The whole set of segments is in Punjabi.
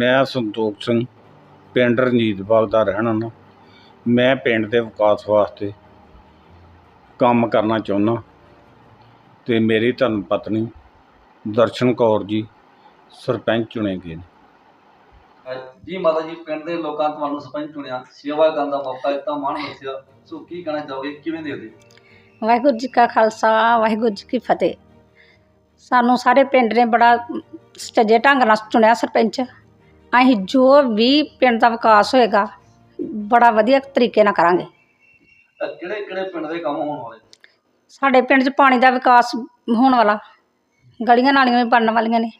ਮੈਂ ਸੰਤੋਖ ਸਿੰਘ ਪਿੰਡ ਰਣਜੀਤਬਾਗ ਦਾ ਰਹਿਣ ਵਾਲਾ। ਮੈਂ ਪਿੰਡ ਦੇ ਵਿਕਾਸ ਵਾਸਤੇ ਕੰਮ ਕਰਨਾ ਚਾਹੁੰਦਾ ਤੇ ਮੇਰੀ ਧਰਮ ਪਤਨੀ ਦਰਸ਼ਨ ਕੌਰ ਜੀ ਸਰਪੰਚ ਚੁਣੇ ਗਏ ਨੇ। ਜੀ ਮਾਤਾ ਜੀ ਪਿੰਡ ਦੇ ਲੋਕਾਂ ਤੁਹਾਨੂੰ ਸਰਪੰਚ ਚੁਣਿਆ। ਸੇਵਾ ਕਰਨ ਦਾ ਮੌਕਾ ਦਿੱਤਾ ਮਾਣ ਦੱਸਿਆ। ਸੋ ਕੀ ਕਹਿਣਾ ਚਾਹੋਗੇ? ਕਿਵੇਂ ਦੇ ਦੇ ਵਾਹਿਗੁਰੂ ਜੀ ਕਾ ਖਾਲਸਾ ਵਾਹਿਗੁਰੂ ਜੀ ਕੀ ਫਤਿਹ। ਸਾਨੂੰ ਸਾਰੇ ਪਿੰਡ ਨੇ ਬੜਾ ਸੱਜੇ ਢੰਗ ਨਾਲ ਚੁਣਿਆ ਸਰਪੰਚ। ਅਸੀਂ ਜੋ ਵੀ ਪਿੰਡ ਦਾ ਵਿਕਾਸ ਹੋਏਗਾ ਬੜਾ ਵਧੀਆ ਤਰੀਕੇ ਨਾਲ ਕਰਾਂਗੇ। ਕਿਹੜੇ ਕਿਹੜੇ ਪਿੰਡ ਦੇ ਕੰਮ ਹੋਣ ਵਾਲੇ? ਸਾਡੇ ਪਿੰਡ 'ਚ ਪਾਣੀ ਦਾ ਵਿਕਾਸ ਹੋਣ ਵਾਲਾ ਗਲੀਆਂ ਨਾਲੀਆਂ ਵੀ ਬਣਨ ਵਾਲੀਆਂ ਨੇ।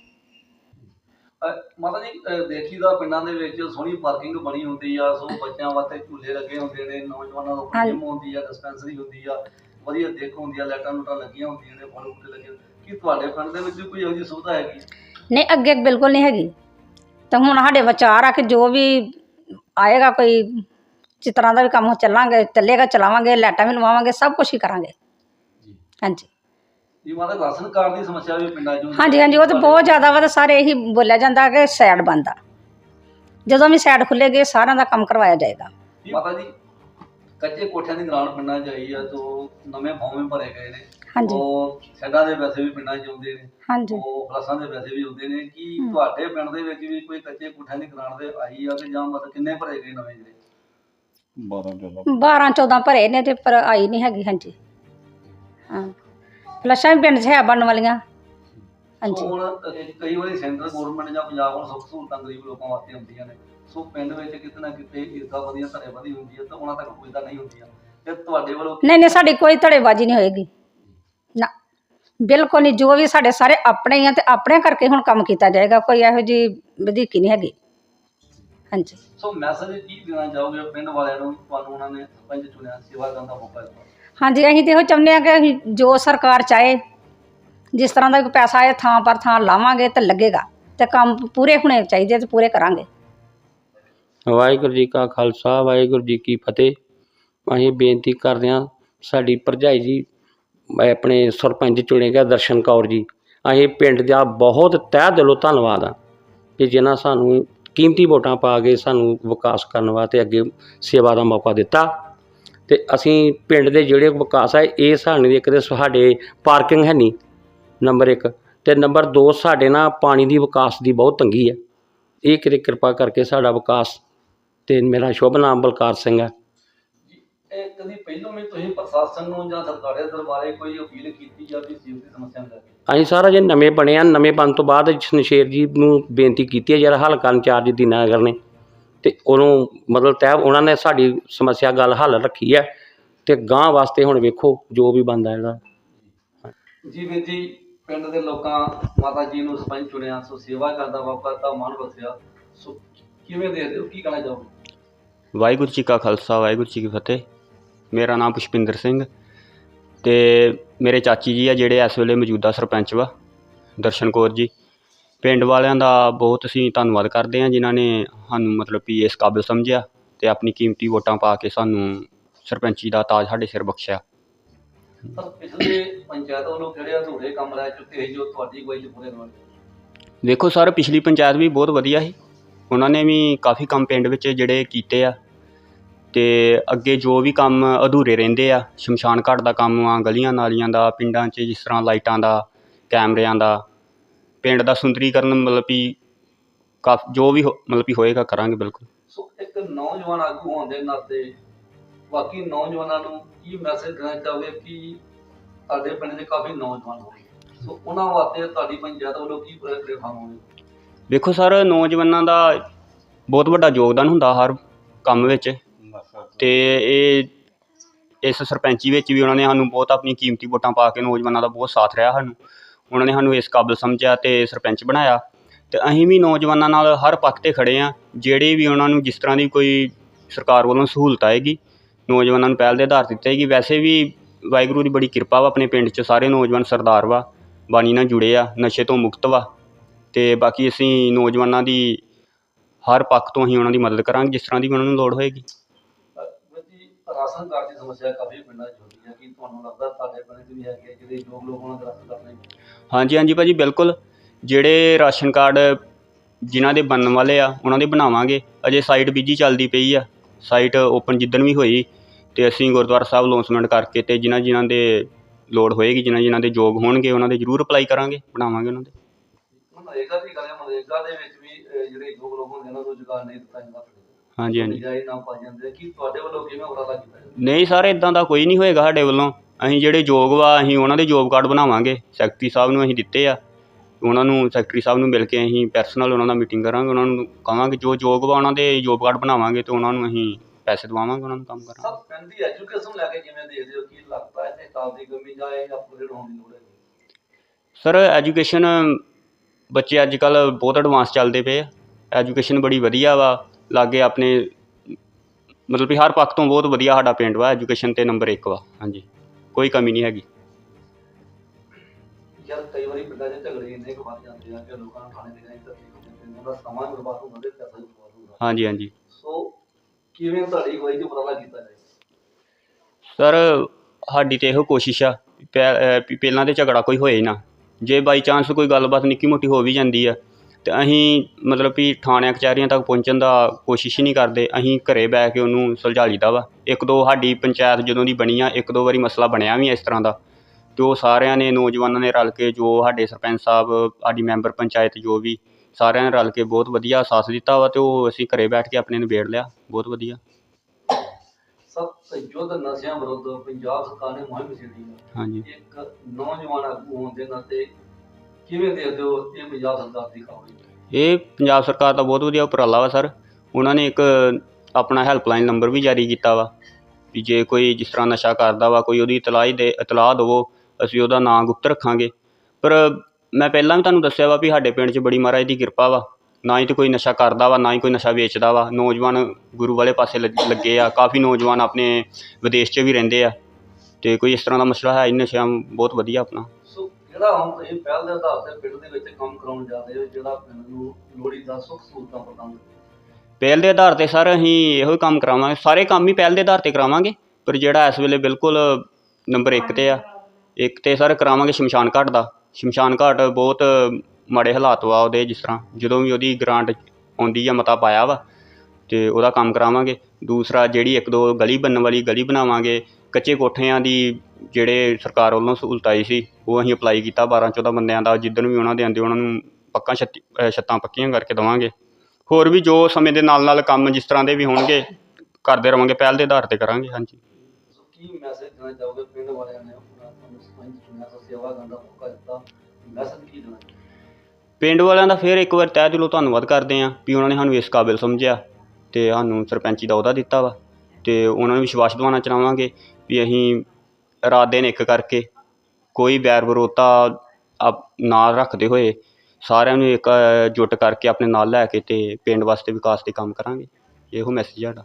ਅ, ਮਾਤਾ ਜੀ ਅ, ਦੇਖੀਦਾ ਪਿੰਡਾਂ ਦੇ ਵਿੱਚ ਸੋਹਣੀ ਪਾਰਕਿੰਗ ਬਣੀ ਹੁੰਦੀ ਆ ਸੋ ਬੱਚਿਆਂ ਵਾਸਤੇ ਝੂਲੇ ਲੱਗੇ ਹੁੰਦੇ ਨੇ ਨੌਜਵਾਨਾਂ ਦਾ ਹਾਂਜੀ। ਜਿਮ ਹੁੰਦੀ ਆ ਡਿਸਪੈਂਸਰੀ ਹੁੰਦੀ ਆ ਵਧੀਆ ਦੇਖ ਹੁੰਦੀ ਆ ਲਾਈਟਾਂ ਲੂਟਾਂ ਲੱਗੀਆਂ ਹੁੰਦੀਆਂ ਨੇ ਫਲ ਬੂਟੇ ਲੱਗੇ ਕੀ ਤੁਹਾਡੇ ਪਿੰਡ ਦੇ ਵਿੱਚ ਵੀ ਕੋਈ ਇਹੋ ਜਿਹੀ ਸੁਵਿਧਾ ਹੈਗੀ? ਨਹੀਂ ਅੱਗੇ ਬਿਲਕੁਲ ਨਹੀਂ ਹੈਗੀ। ਤਾਂ ਹੁਣ ਸਾਡੇ ਵਿਚਾਰ ਆ ਕਿ ਜੋ ਵੀ ਆਏਗਾ ਕੋਈ ਜਿਸ ਤਰ੍ਹਾਂ ਦਾ ਵੀ ਕੰਮ ਚੱਲਾਂਗੇ ਚੱਲੇਗਾ ਚਲਾਵਾਂਗੇ ਲਾਈਟਾਂ ਵੀ ਲਵਾਵਾਂਗੇ ਸਭ ਕੁਝ ਹੀ ਕਰਾਂਗੇ। ਜੀ। ਹਾਂਜੀ। ਜੀ ਮਾਤਾ ਰਾਸ਼ਨ ਕਾਰਡ ਦੀ ਸਮੱਸਿਆ ਵੀ ਪਿੰਡਾਂ 'ਚ ਹਾਂਜੀ ਹਾਂਜੀ ਉਹ ਤਾਂ ਬਹੁਤ ਜ਼ਿਆਦਾ ਵਾ ਤਾਂ ਸਾਰੇ ਇਹੀ ਬੋਲਿਆ ਜਾਂਦਾ ਕਿ ਸਾਈਡ ਬੰਦਾ। ਜਦੋਂ ਵੀ ਸਾਈਡ ਖੁੱਲੇਗੀ ਸਾਰਿਆਂ ਦਾ ਕੰਮ ਕਰਵਾਇਆ ਜਾਏਗਾ। ਮਾਤਾ ਜੀ ਕੱਚੇ ਕੋਠਿਆਂ ਦੀ ਗਰਾਂਟ ਪਿੰਡਾਂ 'ਚ ਆਈ ਆ ਤੋਂ ਨਵੇਂ ਫਾਰਮ ਭਰੇ ਗਏ ਨੇ। ਹਾਂਜੀ। ਉਹ ਸ਼ੈਡਾਂ ਦੇ ਪੈਸੇ ਵੀ ਪਿੰਡਾਂ 'ਚ ਆਉਂਦੇ ਨੇ। ਹਾਂਜੀ। ਉਹ ਫਲਸਾਂ ਦੇ ਪੈਸੇ ਵੀ ਆਉਂਦੇ ਨੇ ਕੀ ਹਮ। ਤੁਹਾਡੇ ਪਿੰਡ ਦੇ ਵਿੱਚ ਵੀ ਕੋਈ ਕੱਚੇ ਕੋਠਿਆਂ ਦੀ ਗਰਾਂਟ ਦੇ ਆਈ ਆ ਕਿ ਜਾਂ ਮਤਲਬ ਕਿੰਨੇ ਭਰੇ ਗਏ ਨਵੇਂ ਜਿਹੜੇ? 12 ਜੋਲਾ 12 14 ਭਰੇ ਨੇ ਤੇ ਪਰ ਆਈ ਨਹੀਂ ਹੈਗੀ ਹਾਂਜੀ। ਹਾਂ। ਫਲਸ਼ਾਂ ਵੀ ਪਿੰਡ 'ਚ ਹੈ ਬਣਨ ਵਾਲੀਆਂ। ਹਾਂਜੀ। ਹੁਣ ਕਈ ਵਾਰੀ ਸੈਂਟਰ ਗਵਰਨਮੈਂਟ ਜਾਂ ਪੰਜਾਬ ਹੁਣ ਸੁੱਖ ਸਹੂਲਤਾਂ ਗਰੀਬ ਲੋਕਾਂ ਵਾਸਤੇ ਹੁੰਦੀਆਂ ਨੇ। ਸੋ ਪਿੰਡ ਵਿੱਚ ਕਿਤੇ ਨਾ ਕਿਤੇ ਈਰਖਾ ਵਧੀਆ ਧੜੇ ਵਧੀ ਹੁੰਦੀ ਹੈ ਤਾਂ ਉਹਨਾਂ ਤੱਕ ਪਹੁੰਚਦਾ ਨਹੀਂ ਹੁੰਦੀਆਂ ਤੇ ਤੁਹਾਡੇ ਵੱਲੋਂ ਨਹੀਂ ਨਹੀਂ ਸਾਡੀ ਕੋਈ ਧੜੇਬਾਜ਼ੀ ਨਹੀਂ ਹੋਏਗੀ। ਬਿਲਕੁਲ ਨਹੀਂ ਜੋ ਵੀ ਸਾਡੇ ਸਾਰੇ ਆਪਣੇ ਹੀ ਆ ਤੇ ਆਪਣੇ ਕਰਕੇ ਹੁਣ ਕੰਮ ਕੀਤਾ ਜਾਏਗਾ ਕੋਈ ਇਹੋ ਜੀ ਵਧੀਕੀ ਨਹੀਂ ਹੈਗੀ। ਹਾਂਜੀ। ਸੋ ਮੈਸੇਜ ਕੀ ਦੇਣਾ ਚਾਹੋਗੇ ਪਿੰਡ ਵਾਲਿਆਂ ਨੂੰ ਤੁਹਾਨੂੰ ਉਹਨਾਂ ਨੇ ਸਰਪੰਚ ਚੁਣਿਆ ਸੇਵਾ ਕਰਨ ਦਾ ਮੌਕਾ ਦਿੱਤਾ? ਹਾਂਜੀ ਅਸੀਂ ਤੇ ਇਹੋ ਚਾਹੁੰਦੇ ਹਾਂ ਕਿ ਅਸੀਂ ਜੋ ਸਰਕਾਰ ਚਾਹੇ ਜਿਸ ਤਰ੍ਹਾਂ ਦਾ ਕੋਈ ਪੈਸਾ ਆਏ ਥਾਂ ਪਰ ਥਾਂ ਲਾਵਾਂਗੇ ਤੇ ਲੱਗੇਗਾ ਤੇ ਕੰਮ ਪੂਰੇ ਹੋਣੇ ਚਾਹੀਦੇ ਤੇ ਪੂਰੇ ਕਰਾਂਗੇ। ਵਾਹਿਗੁਰੂ ਜੀ ਕਾ ਖਾਲਸਾ ਵਾਹਿਗੁਰੂ ਜੀ ਕੀ ਫਤਿਹ। ਅਸੀਂ ਬੇਨਤੀ ਕਰਦੇ ਹਾਂ ਸਾਡੀ ਭਰਜਾਈ ਜੀ ਆਪਣੇ ਸਰਪੰਚ ਚੁਣੇ ਗਿਆ ਦਰਸ਼ਨ ਕੌਰ ਜੀ। ਅਸੀਂ ਪਿੰਡ ਦਾ ਬਹੁਤ ਤਹਿ ਦਿਲੋਂ ਧੰਨਵਾਦ ਆ ਕਿ ਜਿਨ੍ਹਾਂ ਸਾਨੂੰ ਕੀਮਤੀ ਵੋਟਾਂ ਪਾ ਕੇ ਸਾਨੂੰ ਵਿਕਾਸ ਕਰਨ ਵਾਸਤੇ ਅੱਗੇ ਸੇਵਾ ਦਾ ਮੌਕਾ ਦਿੱਤਾ। ਤੇ ਅਸੀਂ ਪਿੰਡ ਦੇ ਜਿਹੜੇ ਵਿਕਾਸ ਹੈ ਇਹ ਸਾਨੂੰ ਇੱਕ ਤੇ ਸਾਡੇ ਪਾਰਕਿੰਗ ਹੈ ਨਹੀਂ, ਨੰਬਰ 1 ਤੇ ਨੰਬਰ 2 ਸਾਡੇ ਨਾ ਪਾਣੀ ਦੀ ਵਿਕਾਸ ਦੀ ਬਹੁਤ ਤੰਗੀ ਹੈ ਇਹ ਕਿਤੇ ਕਿਰਪਾ ਕਰਕੇ ਸਾਡਾ ਵਿਕਾਸ ਤੇ ਮੇਰਾ ਸ਼ੁਭ ਨਾਮ ਬਲਕਾਰ ਸਿੰਘ ਹੈ ਇਹ ਕਦੀ ਪਹਿਲੋਂ ਵੀ ਤੁਸੀਂ ਪ੍ਰਸ਼ਾਸਨ ਨੂੰ ਜਾਂ ਸਰਕਾਰੀ ਦਰਬਾਰੇ ਕੋਈ ਅਪੀਲ ਕੀਤੀ ਜਾਂ ਵੀ ਸੀਵ ਦੀ ਸਮੱਸਿਆ ਨੂੰ ਲੈ ਕੇ? ਅਸੀਂ ਸਾਰਾ ਜੇ ਨਵੇਂ ਬਣੇ ਆ ਨਵੇਂ ਬਣ ਤੋਂ ਬਾਅਦ ਸ਼ਮਸ਼ੇਰ ਜੀ ਨੂੰ ਬੇਨਤੀ ਕੀਤੀ ਹੈ ਜਿਹੜਾ ਹਲਕਾ ਇੰਚਾਰਜ ਦੀਨਾਨਗਰ ਨੇ। ਤੇ ਉਹਨੂੰ ਮਤਲਬ ਤੈਅ ਉਹਨਾਂ ਨੇ ਸਾਡੀ ਸਮੱਸਿਆ ਗੱਲ ਹੱਲ ਰੱਖੀ ਹੈ ਤੇ ਗਾਂ ਵਾਸਤੇ ਹੁਣ ਵੇਖੋ ਜੋ ਵੀ ਬਣਦਾ ਇਹਦਾ। ਜੀ ਵੀਰ ਜੀ ਪਿੰਡ ਦੇ ਲੋਕਾਂ ਮਾਤਾ ਜੀ ਨੂੰ ਸਰਪੰਚ ਚੁਣਿਆ ਸੋ ਸੇਵਾ ਕਰਨ ਦਾ ਮੌਕਾ ਦਿੱਤਾ ਮਾਣ ਬਖਸ਼ਿਆ ਸੋ ਕਿਵੇਂ ਦੇਖਦੇ ਹੋ ਕੀ ਕਹਿਣਾ ਚਾਹੋਗੇ? ਵਾਹਿਗੁਰੂ ਜੀ ਕਾ ਖਾਲਸਾ ਵਾਹਿਗੁਰੂ ਜੀ ਕੀ ਫਤਿਹ। ਮੇਰਾ ਨਾਮ ਪੁਸ਼ਪਿੰਦਰ ਸਿੰਘ ਤੇ ਮੇਰੇ ਚਾਚੀ ਜੀ ਆ ਜਿਹੜੇ ਇਸ ਵੇਲੇ ਮੌਜੂਦਾ ਸਰਪੰਚ ਵਾ ਦਰਸ਼ਨ ਕੌਰ ਜੀ। ਪਿੰਡ ਵਾਲਿਆਂ ਦਾ ਬਹੁਤ ਅਸੀਂ ਧੰਨਵਾਦ ਕਰਦੇ ਹਾਂ ਜਿਨ੍ਹਾਂ ਨੇ ਸਾਨੂੰ ਮਤਲਬ ਕਿ ਇਸ ਕਾਬਿਲ ਸਮਝਿਆ ਤੇ ਆਪਣੀ ਕੀਮਤੀ ਵੋਟਾਂ ਪਾ ਕੇ ਸਾਨੂੰ ਸਰਪੰਚੀ ਦਾ ਤਾਜ ਸਾਡੇ ਸਿਰ ਬਖਸ਼ਿਆ। ਸਰ ਪਿਛਲੇ ਪੰਚਾਇਤ ਵੱਲੋਂ ਕਿਹੜੇ ਅਧੂਰੇ ਕੰਮ ਰਹਿ ਚੁੱਕੇ ਸੀ ਜੋ ਤੁਹਾਡੀ ਅਗਵਾਈ 'ਚ ਪੂਰੇ ਹੋਣ ਦੇਖੋ ਸਰ ਪਿਛਲੀ ਪੰਚਾਇਤ ਵੀ ਬਹੁਤ ਵਧੀਆ ਸੀ। ਉਹਨਾਂ ਨੇ ਵੀ ਕਾਫੀ ਕੰਮ ਪਿੰਡ ਵਿੱਚ ਜਿਹੜੇ ਕੀਤੇ ਆ। ਤੇ ਅੱਗੇ ਜੋ ਵੀ ਕੰਮ ਅਧੂਰੇ ਰਹਿੰਦੇ ਆ ਸ਼ਮਸ਼ਾਨ ਘਾਟ ਦਾ ਕੰਮ ਆ ਗਲੀਆਂ ਨਾਲੀਆਂ ਦਾ ਪਿੰਡਾਂ 'ਚ ਜਿਸ ਤਰ੍ਹਾਂ ਲਾਈਟਾਂ ਦਾ ਕੈਮਰਿਆਂ ਦਾ ਪਿੰਡ ਦਾ ਸੁੰਦਰੀਕਰਨ ਮਤਲਬ ਵੀ ਕਾਫ ਜੋ ਵੀ ਹੋ- ਮਤਲਬ ਵੀ ਹੋਏਗਾ ਕਰਾਂਗੇ ਬਿਲਕੁਲ। ਸੋ ਇੱਕ ਨੌਜਵਾਨ ਆਗੂ ਹੋਣ ਦੇ ਨਾਤੇ ਬਾਕੀ ਨੌਜਵਾਨਾਂ ਨੂੰ ਕੀ ਮੈਸੇਜ ਦੇਣਾ ਚਾਹੋਗੇ ਕਿ ਤੁਹਾਡੇ ਪਿੰਡ ਦੇ ਕਾਫੀ ਨੌਜਵਾਨ ਹੋਣਗੇ ਸੋ ਉਹਨਾਂ ਵਾਸਤੇ ਤੁਹਾਡੀ ਪੰਚਾਇਤ ਵੱਲੋਂ ਕੀ ਪ੍ਰੋਗਰਾਮ ਹੋਣਗੇ ਵੇਖੋ ਸਰ ਨੌਜਵਾਨਾਂ ਦਾ ਬਹੁਤ ਵੱਡਾ ਯੋਗਦਾਨ ਹੁੰਦਾ ਹਰ ਕੰਮ ਵਿੱਚ। ਅਤੇ ਇਹ ਇਸ ਸਰਪੰਚੀ ਵਿੱਚ ਵੀ ਉਹਨਾਂ ਨੇ ਸਾਨੂੰ ਬਹੁਤ ਆਪਣੀ ਕੀਮਤੀ ਵੋਟਾਂ ਪਾ ਕੇ ਨੌਜਵਾਨਾਂ ਦਾ ਬਹੁਤ ਸਾਥ ਰਿਹਾ ਸਾਨੂੰ। ਉਹਨਾਂ ਨੇ ਸਾਨੂੰ ਇਸ ਕਾਬਿਲ ਸਮਝਿਆ ਅਤੇ ਸਰਪੰਚ ਬਣਾਇਆ। ਅਤੇ ਅਸੀਂ ਵੀ ਨੌਜਵਾਨਾਂ ਨਾਲ ਹਰ ਪੱਖ ਤੇ ਖੜ੍ਹੇ ਹਾਂ ਜਿਹੜੇ ਵੀ ਉਹਨਾਂ ਨੂੰ ਜਿਸ ਤਰ੍ਹਾਂ ਦੀ ਕੋਈ ਸਰਕਾਰ ਵੱਲੋਂ ਸਹੂਲਤ ਆਏਗੀ, ਨੌਜਵਾਨਾਂ ਨੂੰ ਪਹਿਲ ਦੇ ਆਧਾਰ ਤੇ ਦਿੱਤੀ ਜਾਏਗੀ ਵੈਸੇ ਵੀ ਵਾਹਿਗੁਰੂ ਦੀ ਬੜੀ ਕਿਰਪਾ ਵਾ ਆਪਣੇ ਪਿੰਡ 'ਚ ਸਾਰੇ ਨੌਜਵਾਨ ਸਰਦਾਰ ਵਾ, ਬਾਣੀ ਨਾਲ ਜੁੜੇ ਆ, ਨਸ਼ੇ ਤੋਂ ਮੁਕਤ ਵਾ। ਅਤੇ ਬਾਕੀ ਅਸੀਂ ਨੌਜਵਾਨਾਂ ਦੀ ਹਰ ਪੱਖ ਤੋਂ ਅਸੀਂ ਉਹਨਾਂ ਦੀ ਮਦਦ ਕਰਾਂਗੇ, ਜਿਸ ਤਰ੍ਹਾਂ ਦੀ ਵੀ ਉਹਨਾਂ ਨੂੰ ਲੋੜ ਹੋਏਗੀ। ਰਾਸ਼ਨ ਕਾਰਡ ਦੀ ਸਮੱਸਿਆ ਕਾਫੀ ਪਿੰਡਾਂ 'ਚ ਹੁੰਦੀ ਹੈ ਕਿ ਤੁਹਾਨੂੰ ਲੱਗਦਾ ਤੁਹਾਡੇ ਪਿੰਡ 'ਚ ਵੀ ਹੈਗੇ ਜਿਹੜੇ ਯੋਗ ਲੋਕ ਉਹਨਾਂ ਦਾ ਰਾਸ਼ਨ ਕਾਰਡ ਨਹੀਂ ਹਾਂਜੀ ਹਾਂਜੀ ਭਾਜੀ ਬਿਲਕੁਲ। ਜਿਹੜੇ ਰਾਸ਼ਨ ਕਾਰਡ ਜਿਨ੍ਹਾਂ ਦੇ ਬਣਨ ਵਾਲੇ ਆ ਉਹਨਾਂ ਦੇ ਬਣਾਵਾਂਗੇ। ਅਜੇ ਸਾਈਟ ਬੀਜੀ ਚੱਲਦੀ ਪਈ ਆ। ਸਾਈਟ ਓਪਨ ਜਿੱਦਣ ਵੀ ਹੋਈ ਤੇ ਅਸੀਂ ਗੁਰਦੁਆਰਾ ਸਾਹਿਬ ਲੌਂਚਮੈਂਟ ਕਰਕੇ ਤੇ ਜਿਨ੍ਹਾਂ ਜਿਨ੍ਹਾਂ ਦੇ ਲੋੜ ਹੋਏਗੀ ਜਿਨ੍ਹਾਂ ਜਿਨ੍ਹਾਂ ਦੇ ਯੋਗ ਹੋਣਗੇ ਉਹਨਾਂ ਦੇ ਜ਼ਰੂਰ ਅਪਲਾਈ ਕਰਾਂਗੇ ਬਣਾਵਾਂਗੇ ਉਹਨਾਂ ਦੇ। ਮਨਰੇਗਾ ਦੀ ਗੱਲ ਹੈ ਮਨਰੇਗਾ ਦੇ ਵਿੱਚ ਵੀ ਜਿਹੜੇ ਯੋਗ ਲੋਕ ਹੁੰਦੇ ਉਹਨਾਂ ਨੂੰ ਰੁਜ਼ਗਾਰ ਨਹੀਂ ਦਿੱਤਾ ਜਾਂਦਾ। ਹਾਂਜੀ ਹਾਂਜੀ। ਜਾਈ ਨਾ ਪਾ ਜਾਂਦੇ। ਕੀ ਤੁਹਾਡੇ ਵੱਲੋਂ ਕਿਵੇਂ ਉਪਰਾਲਾ ਕੀਤਾ ਜਾਂਦਾ ਨਹੀਂ ਸਰ ਇਦਾਂ ਦਾ ਕੋਈ ਨਹੀਂ ਹੋਏਗਾ ਸਾਡੇ ਵੱਲੋਂ। ਅਸੀਂ ਜਿਹੜੇ ਯੋਗ ਵਾ ਅਸੀਂ ਉਹਨਾਂ ਦੇ ਜੋਬ ਕਾਰਡ ਬਣਾਵਾਂਗੇ। ਸੈਕਟਰੀ ਸਾਹਿਬ ਨੂੰ ਅਸੀਂ ਦਿੱਤੇ ਆ। ਉਹਨਾਂ ਨੂੰ ਸੈਕਟਰੀ ਸਾਹਿਬ ਨੂੰ ਮਿਲ ਕੇ ਅਸੀਂ ਪਰਸਨਲ ਉਹਨਾਂ ਨਾਲ ਮੀਟਿੰਗ ਕਰਾਂਗੇ। ਉਹਨਾਂ ਨੂੰ ਕਹਾਂਗੇ ਜੋ ਯੋਗ ਵਾ ਉਹਨਾਂ ਦੇ ਜੋਬ ਕਾਰਡ ਬਣਾਵਾਂਗੇ ਤੇ ਉਹਨਾਂ ਨੂੰ ਅਸੀਂ ਪੈਸੇ ਦਵਾਵਾਂਗੇ ਉਹਨਾਂ ਨੂੰ ਕੰਮ ਕਰਾਂਗੇ। ਸਭ ਪਿੰਡ ਦੀ ਐਜੂਕੇਸ਼ਨ ਲੈ ਕੇ ਕਿਵੇਂ ਦੇਖਦੇ ਹੋ? ਕੀ ਲੱਗਦਾ ਹੈ ਕਾਲ ਦੀ ਕਮੀ ਜਾਂ ਇਹ ਅਪਗ੍ਰੇਡ ਹੋਣ ਦੀ ਲੋੜ ਹੈ? ਸਰ ਐਜੂਕੇਸ਼ਨ ਬੱਚੇ ਅੱਜ ਕੱਲ ਬਹੁਤ ਐਡਵਾਂਸ ਚੱਲਦੇ ਪਏ ਆ। ਐਜੂਕੇਸ਼ਨ ਬੜੀ ਵਧੀਆ ਵਾ। ਲਾਗੇ ਆਪਣੇ ਮਤਲਬ ਕਿ ਹਰ ਪੱਖ ਤੋਂ ਬਹੁਤ ਵਧੀਆ ਸਾਡਾ ਪਿੰਡ ਵਾ ਐਜੂਕੇਸ਼ਨ ਤੇ ਨੰਬਰ 1 ਵਾ ਹਾਂਜੀ। ਕੋਈ ਕਮੀ ਨਹੀਂ ਹੈਗੀ। ਯਾਰ ਕਈ ਵਾਰੀ ਪਿੰਡਾਂ 'ਚ ਝਗੜੇ ਇੰਨੇ ਕੁ ਵੱਧ ਜਾਂਦੇ ਆ ਕਿ ਲੋਕਾਂ ਨੂੰ ਖਾਣੇ ਪੀਣੇ ਦੀ ਤਕਲੀਫ ਹੁੰਦੀ ਹੈ ਉਹਨਾਂ ਦਾ ਸਮਾਂ ਵੀ ਬਰਬਾਦ ਹੁੰਦਾ ਤੇ ਪੈਸਾ ਵੀ ਬਰਬਾਦ ਹੁੰਦਾ। ਹਾਂਜੀ ਹਾਂਜੀ। ਸੋ ਕਿਵੇਂ ਤੁਹਾਡੀ ਅਗਵਾਈ 'ਚ ਉਪਰਾਲਾ ਕੀਤਾ ਜਾਏ? ਸਰ ਸਾਡੀ ਤੇ ਇਹੋ ਕੋਸ਼ਿਸ਼ ਆ ਵੀ ਪਹਿ- ਅਹ ਵੀ ਪਹਿਲਾਂ ਤੇ ਝਗੜਾ ਕੋਈ ਹੋਏ ਨਾ। ਜੇ ਬਾਈ ਚਾਂਸ ਕੋਈ ਗੱਲਬਾਤ ਨਿੱਕੀ ਮੋਟੀ ਹੋ ਵੀ ਜਾਂਦੀ ਆ ਤੇ ਅਸੀਂ ਮਤਲਬ ਵੀ ਥਾਣਿਆਂ ਕਚਹਿਰੀਆਂ ਤੱਕ ਪਹੁੰਚਣ ਦਾ ਕੋਸ਼ਿਸ਼ ਹੀ ਨਹੀਂ ਕਰਦੇ। ਅਸੀਂ ਘਰੇ ਬਹਿ ਕੇ ਉਹਨੂੰ ਸੁਲਝਾ ਲਈਦਾ ਵਾ। ਇੱਕ ਦੋ ਸਾਡੀ ਪੰਚਾਇਤ ਜਦੋਂ ਦੀ ਬਣੀ ਆ ਇੱਕ ਦੋ ਵਾਰੀ ਮਸਲਾ ਬਣਿਆ ਵੀ ਇਸ ਤਰ੍ਹਾਂ ਦਾ। ਤੇ ਉਹ ਸਾਰਿਆਂ ਨੇ ਨੌਜਵਾਨਾਂ ਨੇ ਰਲ ਕੇ ਜੋ ਸਾਡੇ ਸਰਪੰਚ ਸਾਹਿਬ ਸਾਡੀ ਮੈਂਬਰ ਪੰਚਾਇਤ ਜੋ ਵੀ ਸਾਰਿਆਂ ਨੇ ਰਲ ਕੇ ਬਹੁਤ ਵਧੀਆ ਸਾਥ ਦਿੱਤਾ ਵਾ ਤੇ ਉਹ ਅਸੀਂ ਘਰੇ ਬੈਠ ਕੇ ਆਪਣੇ ਨਿਬੇੜ ਲਿਆ। ਬਹੁਤ ਵਧੀਆ। ਸਭ ਯੁੱਧ ਨਸ਼ਿਆਂ ਵਿਰੁੱਧ ਪੰਜਾਬ ਸਰਕਾਰ ਨੇ ਮੁਹਿੰਮ ਛੇੜੀ ਹਾਂਜੀ। ਇੱਕ ਨੌਜਵਾਨ ਆਗੂ ਹੋਣ ਦੇ ਨਾਤੇ ਕਿਵੇਂ ਦੇਖਦੇ ਹੋ ਇਹ ਪੰਜਾਬ ਸਰਕਾਰ ਦੀ ਕਾਰਵਾਈ ਇਹ ਪੰਜਾਬ ਸਰਕਾਰ ਦਾ ਬਹੁਤ ਵਧੀਆ ਉਪਰਾਲਾ ਵਾ ਸਰ। ਉਹਨਾਂ ਨੇ ਇੱਕ ਆਪਣਾ ਹੈਲਪਲਾਈਨ ਨੰਬਰ ਵੀ ਜਾਰੀ ਕੀਤਾ ਵਾ ਵੀ ਜੇ ਕੋਈ ਜਿਸ ਤਰ੍ਹਾਂ ਨਸ਼ਾ ਕਰਦਾ ਵਾ, ਕੋਈ ਉਹਦੀ ਇਤਲਾਹ ਹੀ ਦੇ, ਇਤਲਾਹ ਦੇਵੋ, ਅਸੀਂ ਉਹਦਾ ਨਾਂ ਗੁਪਤ ਰੱਖਾਂਗੇ। ਪਰ ਮੈਂ ਪਹਿਲਾਂ ਵੀ ਤੁਹਾਨੂੰ ਦੱਸਿਆ ਵਾ ਵੀ ਸਾਡੇ ਪਿੰਡ 'ਚ ਬੜੀ ਮਹਾਰਾਜ ਦੀ ਕਿਰਪਾ ਵਾ। ਨਾ ਹੀ ਤੇ ਕੋਈ ਨਸ਼ਾ ਕਰਦਾ ਵਾ, ਨਾ ਹੀ ਕੋਈ ਨਸ਼ਾ ਵੇਚਦਾ ਵਾ। ਨੌਜਵਾਨ ਗੁਰੂ ਵਾਲੇ ਪਾਸੇ ਲੱਗ- ਲੱਗੇ ਆ। ਕਾਫੀ ਨੌਜਵਾਨ ਆਪਣੇ ਵਿਦੇਸ਼ 'ਚ ਵੀ ਰਹਿੰਦੇ ਆ। ਤੇ ਕੋਈ ਇਸ ਤਰ੍ਹਾਂ ਦਾ ਮਸਲਾ ਹੈ ਹੀ ਨਹੀਂ ਨਸ਼ਾ ਬਹੁਤ ਵਧੀਆ ਆਪਣਾ। ਸੋ ਹੁਣ ਤੁਸੀਂ ਪਹਿਲ ਦੇ ਆਧਾਰ ਤੇ ਪਿੰਡ ਦੇ ਵਿੱਚ ਕੰਮ ਕਰਾਉਣ ਜਾ ਰਹੇ ਹੋ, ਜਿਹੜਾ ਪਿੰਡ ਨੂੰ ਲੋੜੀਂਦਾ ਸੁੱਖ ਸਹੂਲਤਾਂ ਪ੍ਰਦਾਨ ਪਹਿਲ ਦੇ ਆਧਾਰ ਤੇ ਸਰ ਅਸੀਂ ਇਹੋ ਹੀ ਕੰਮ ਕਰਾਵਾਂਗੇ, ਸਾਰੇ ਕੰਮ ਹੀ ਪਹਿਲ ਦੇ ਆਧਾਰ ਤੇ ਕਰਾਵਾਂਗੇ, ਪਰ ਜਿਹੜਾ ਇਸ ਵੇਲੇ ਬਿਲਕੁਲ ਨੰਬਰ 1 ਤੇ ਆ, ਇੱਕ ਤੇ ਸਰ ਕਰਾਵਾਂਗੇ ਸ਼ਮਸ਼ਾਨ ਘਾਟ ਦਾ। ਸ਼ਮਸ਼ਾਨ ਘਾਟ ਬਹੁਤ ਮਾੜੇ ਹਾਲਾਤ ਵਾ ਉਹਦੇ ਜਿਸ ਤਰ੍ਹਾਂ, ਜਦੋਂ ਵੀ ਉਹਦੀ ਗ੍ਰਾਂਟ ਆਉਂਦੀ ਆ, ਮਤਾ ਪਾਇਆ ਵਾ, ਤੇ ਉਹਦਾ ਕੰਮ ਕਰਾਵਾਂਗੇ। ਦੂਸਰਾ ਜਿਹੜੀ ਇੱਕ ਦੋ ਗਲੀ ਬਣਨ ਵਾਲੀ ਗਲੀ ਬਣਾਵਾਂਗੇ, ਕੱਚੇ ਕੋਠਿਆਂ ਦੀ ਜਿਹੜੇ ਸਰਕਾਰ ਵੱਲੋਂ ਸਹੂਲਤ ਆਈ ਸੀ ਉਹ ਅਸੀਂ ਅਪਲਾਈ ਕੀਤਾ 12 14 ਬੰਦਿਆਂ ਦਾ ਜਿੱਦਣ ਵੀ ਉਹਨਾਂ ਦੇ ਆਉਂਦੇ ਉਹਨਾਂ ਨੂੰ ਪੱਕਾ ਛੱਤੀ ਛੱਤਾਂ ਪੱਕੀਆਂ ਕਰਕੇ ਦੇਵਾਂਗੇ ਹੋਰ ਵੀ ਜੋ ਸਮੇਂ ਦੇ ਨਾਲ ਨਾਲ ਕੰਮ ਜਿਸ ਤਰ੍ਹਾਂ ਦੇ ਵੀ ਹੋਣਗੇ ਕਰਦੇ ਰਵਾਂਗੇ ਪਹਿਲ ਦੇ ਆਧਾਰ ਤੇ ਕਰਾਂਗੇ ਹਾਂਜੀ ਸੋ ਕੀ ਮੈਸੇਜ ਦੇਣਾ ਚਾਹੋਗੇ ਪਿੰਡ ਵਾਲਿਆਂ ਨੇ ਆਪਣਾ ਤੁਹਾਨੂੰ ਸਰਪੰਚ ਚੁਣਿਆ ਤਾਂ ਸੇਵਾ ਕਰਨ ਦਾ ਮੌਕਾ ਦਿੱਤਾ ਮੈਸੇਜ ਕੀ ਦੇਣਾ ਚਾਹੋਗੇ? ਪਿੰਡ ਵਾਲਿਆਂ ਦਾ ਫਿਰ ਇੱਕ ਵਾਰ ਤਹਿ ਦਿਲੋਂ ਧੰਨਵਾਦ ਕਰਦੇ ਹਾਂ ਵੀ ਉਹਨਾਂ ਨੇ ਸਾਨੂੰ ਇਸ ਕਾਬਿਲ ਸਮਝਿਆ ਤੇ ਸਾਨੂੰ ਸਰਪੰਚੀ ਦਾ ਅਹੁਦਾ ਦਿੱਤਾ ਵਾ ਤੇ ਉਹਨਾਂ ਨੂੰ ਵਿਸ਼ਵਾਸ ਦਿਵਾਉਣਾ ਚਾਹਾਂਗੇ ਵੀ ਅਸੀਂ ਰਾਤ ਦਿਨ ਇੱਕ ਕਰਕੇ ਕੋਈ ਵੈਰ ਵਿਰੋਧਤਾ ਆਪ- ਨਾ ਰੱਖਦੇ ਹੋਏ ਸਾਰਿਆਂ ਨੂੰ ਇੱਕ ਜੁੱਟ ਕਰਕੇ ਆਪਣੇ ਨਾਲ ਲੈ ਕੇ ਅਤੇ ਪਿੰਡ ਵਾਸਤੇ ਵਿਕਾਸ ਦੇ ਕੰਮ ਕਰਾਂਗੇ। ਇਹੋ ਮੈਸੇਜ ਸਾਡਾ।